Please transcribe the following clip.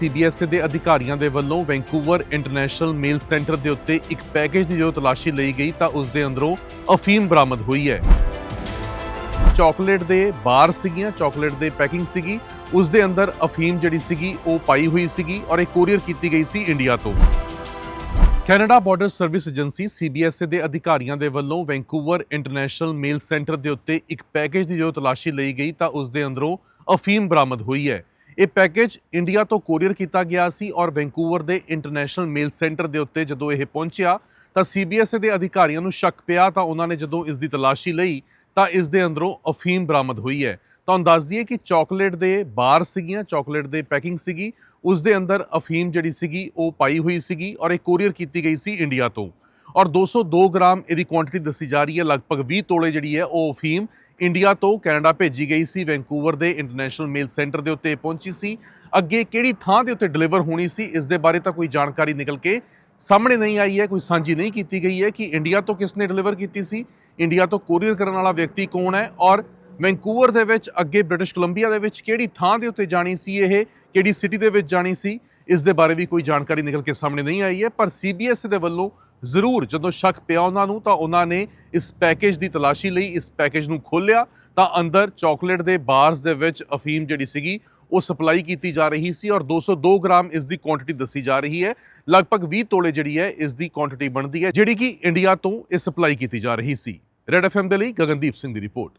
CBSE ਦੇ ਅਧਿਕਾਰੀਆਂ ਦੇ ਵੱਲੋਂ ਵੈਂਕੂਵਰ ਇੰਟਰਨੈਸ਼ਨਲ ਮੇਲ ਸੈਂਟਰ ਦੇ ਉੱਤੇ ਇੱਕ ਪੈਕੇਜ ਦੀ ਜਦੋਂ ਤਲਾਸ਼ੀ ਲਈ ਗਈ ਤਾਂ ਉਸ ਦੇ ਅੰਦਰੋਂ ਅਫੀਮ ਬਰਾਮਦ ਹੋਈ ਹੈ। ਚਾਕਲੇਟ ਦੇ ਬਾਰ ਸੀਗੀਆਂ, ਚਾਕਲੇਟ ਦੇ ਪੈਕਿੰਗ ਸੀਗੀ, ਉਸ ਦੇ ਅੰਦਰ ਅਫੀਮ ਜਿਹੜੀ ਸੀਗੀ ਉਹ ਪਾਈ ਹੋਈ ਸੀਗੀ ਔਰ ਇਹ ਕੋਰੀਅਰ ਕੀਤੀ ਗਈ ਸੀ ਇੰਡੀਆ ਤੋਂ। Canada border service agency CBSE ਦੇ ਅਧਿਕਾਰੀਆਂ ਦੇ ਵੱਲੋਂ ਵੈਂਕੂਵਰ ਇੰਟਰਨੈਸ਼ਨਲ ਮੇਲ ਸੈਂਟਰ ਦੇ ਉੱਤੇ ਇੱਕ ਪੈਕੇਜ ਦੀ ਜਦੋਂ ਤਲਾਸ਼ੀ ਲਈ ਗਈ ਤਾਂ ਉਸ ਦੇ ਅੰਦਰੋਂ ਅਫੀਮ ਬਰਾਮਦ ਹੋਈ ਹੈ। ਇਹ ਪੈਕੇਜ ਇੰਡੀਆ ਤੋਂ ਕੋਰੀਅਰ ਕੀਤਾ ਗਿਆ ਸੀ ਔਰ ਵੈਂਕੂਵਰ ਦੇ ਇੰਟਰਨੈਸ਼ਨਲ ਮੇਲ ਸੈਂਟਰ ਦੇ ਉੱਤੇ ਜਦੋਂ ਇਹ ਪਹੁੰਚਿਆ, ਤਾਂ ਸੀਬੀਐਸਈ ਦੇ ਅਧਿਕਾਰੀਆਂ ਨੂੰ ਸ਼ੱਕ ਪਿਆ, ਤਾਂ ਉਹਨਾਂ ਨੇ ਜਦੋਂ ਇਸ ਦੀ ਤਲਾਸ਼ੀ ਲਈ, ਤਾਂ ਇਸ ਦੇ ਅੰਦਰੋਂ ਅਫੀਮ ਬਰਾਮਦ ਹੋਈ ਹੈ। ਤੁਹਾਨੂੰ ਦੱਸ ਦਈਏ ਕਿ ਚਾਕਲੇਟ ਦੇ ਬਾਰ ਸੀਗੀਆਂ, ਚਾਕਲੇਟ ਦੇ ਪੈਕਿੰਗ ਸੀਗੀ, ਉਸ ਦੇ ਅੰਦਰ ਅਫੀਮ ਜਿਹੜੀ ਸੀਗੀ, ਉਹ ਪਾਈ ਹੋਈ ਸੀਗੀ ਔਰ ਇਹ ਕੋਰੀਅਰ ਕੀਤੀ ਗਈ ਸੀ ਇੰਡੀਆ ਤੋਂ। ਔਰ 202 ਗ੍ਰਾਮ ਇਹਦੀ ਕੁਆਂਟੀਟੀ ਦੱਸੀ ਜਾ ਰਹੀ ਹੈ, ਲਗਭਗ 20 ਤੋਲੇ ਜਿਹੜੀ ਹੈ ਉਹ ਅਫੀਮ ਇੰਡੀਆ ਤੋਂ ਕੈਨੇਡਾ ਭੇਜੀ ਗਈ ਸੀ ਵੈਂਕੂਵਰ ਦੇ ਇੰਟਰਨੈਸ਼ਨਲ ਮੇਲ ਸੈਂਟਰ ਦੇ ਉੱਤੇ ਇਹ ਪਹੁੰਚੀ ਸੀ। ਅੱਗੇ ਕਿਹੜੀ ਥਾਂ ਦੇ ਉੱਤੇ ਡਿਲੀਵਰ ਹੋਣੀ ਸੀ, ਇਸ ਦੇ ਬਾਰੇ ਤਾਂ ਕੋਈ ਜਾਣਕਾਰੀ ਨਿਕਲ ਕੇ ਸਾਹਮਣੇ ਨਹੀਂ ਆਈ ਹੈ, ਕੋਈ ਸਾਂਝੀ ਨਹੀਂ ਕੀਤੀ ਗਈ ਹੈ ਕਿ ਇੰਡੀਆ ਤੋਂ ਕਿਸ ਨੇ ਡਿਲੀਵਰ ਕੀਤੀ ਸੀ। ਇੰਡੀਆ ਤੋਂ ਕੋਰੀਅਰ ਕਰਨ ਵਾਲਾ ਵਿਅਕਤੀ ਕੌਣ ਹੈ ਔਰ ਵੈਂਕੂਵਰ ਦੇ ਵਿੱਚ ਅੱਗੇ ਬ੍ਰਿਟਿਸ਼ ਕੋਲੰਬੀਆ ਦੇ ਵਿੱਚ ਕਿਹੜੀ ਥਾਂ ਦੇ ਉੱਤੇ ਜਾਣੀ ਸੀ ਇਹ, ਕਿਹੜੀ ਸਿਟੀ ਦੇ ਵਿੱਚ ਜਾਣੀ ਸੀ? ਇਸ ਦੇ ਬਾਰੇ ਵੀ ਕੋਈ ਜਾਣਕਾਰੀ ਨਿਕਲ ਕੇ ਸਾਹਮਣੇ ਨਹੀਂ ਆਈ ਹੈ, ਪਰ ਸੀਬੀਐਸ ਦੇ ਵੱਲੋਂ ਜ਼ਰੂਰ ਜਦੋਂ ਸ਼ੱਕ ਪਿਆ ਉਹਨਾਂ ਨੂੰ, ਤਾਂ ਉਹਨਾਂ ਨੇ ਇਸ ਪੈਕੇਜ ਦੀ ਤਲਾਸ਼ੀ ਲਈ ਇਸ ਪੈਕੇਜ ਨੂੰ ਖੋਲ੍ਹਿਆ। ਤਾਂ ਅੰਦਰ ਚਾਕਲੇਟ ਦੇ ਬਾਰਸ ਦੇ ਵਿੱਚ ਅਫੀਮ ਜਿਹੜੀ ਸੀਗੀ, ਉਹ ਸਪਲਾਈ ਕੀਤੀ ਜਾ ਰਹੀ ਸੀ ਔਰ 202 ਗ੍ਰਾਮ ਇਸ ਦੀ ਕੁਆਂਟੀਟੀ ਦੱਸੀ ਜਾ ਰਹੀ ਹੈ। ਲਗਭਗ 20 ਤੋਲੇ ਜਿਹੜੀ ਹੈ, ਇਸ ਦੀ ਕੁਆਂਟੀਟੀ ਬਣਦੀ ਹੈ, ਜਿਹੜੀ ਕਿ ਇੰਡੀਆ ਤੋਂ ਇਹ ਸਪਲਾਈ ਕੀਤੀ ਜਾ ਰਹੀ ਸੀ। ਰੈਡ ਐਫਐਮ ਦੇ ਲਈ ਗਗਨਦੀਪ ਸਿੰਘ ਦੀ ਰਿਪੋਰਟ।